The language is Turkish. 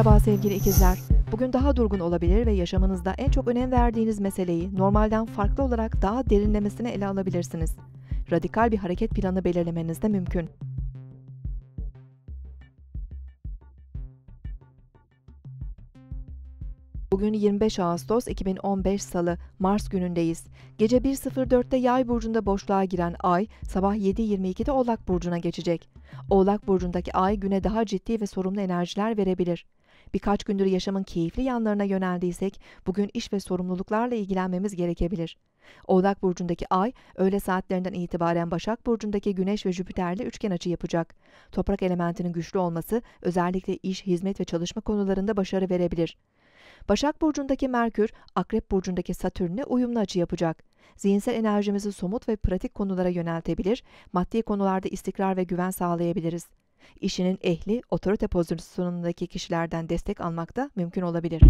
Merhaba sevgili ikizler. Bugün daha durgun olabilir ve yaşamınızda en çok önem verdiğiniz meseleyi normalden farklı olarak daha derinlemesine ele alabilirsiniz. Radikal bir hareket planı belirlemeniz de mümkün. Bugün 25 Ağustos 2015 Salı, Mars günündeyiz. Gece 1.04'te Yay burcunda boşluğa giren Ay, sabah 7.22'de Oğlak burcuna geçecek. Oğlak burcundaki Ay güne daha ciddi ve sorumlu enerjiler verebilir. Birkaç gündür yaşamın keyifli yanlarına yöneldiysek, bugün iş ve sorumluluklarla ilgilenmemiz gerekebilir. Oğlak burcundaki Ay, öğle saatlerinden itibaren Başak burcundaki Güneş ve Jüpiter'le üçgen açı yapacak. Toprak elementinin güçlü olması, özellikle iş, hizmet ve çalışma konularında başarı verebilir. Başak Burcu'ndaki Merkür, Akrep Burcu'ndaki Satürn'le uyumlu açı yapacak. Zihinsel enerjimizi somut ve pratik konulara yöneltebilir, maddi konularda istikrar ve güven sağlayabiliriz. İşinin ehli, otorite pozisyonundaki kişilerden destek almak da mümkün olabilir.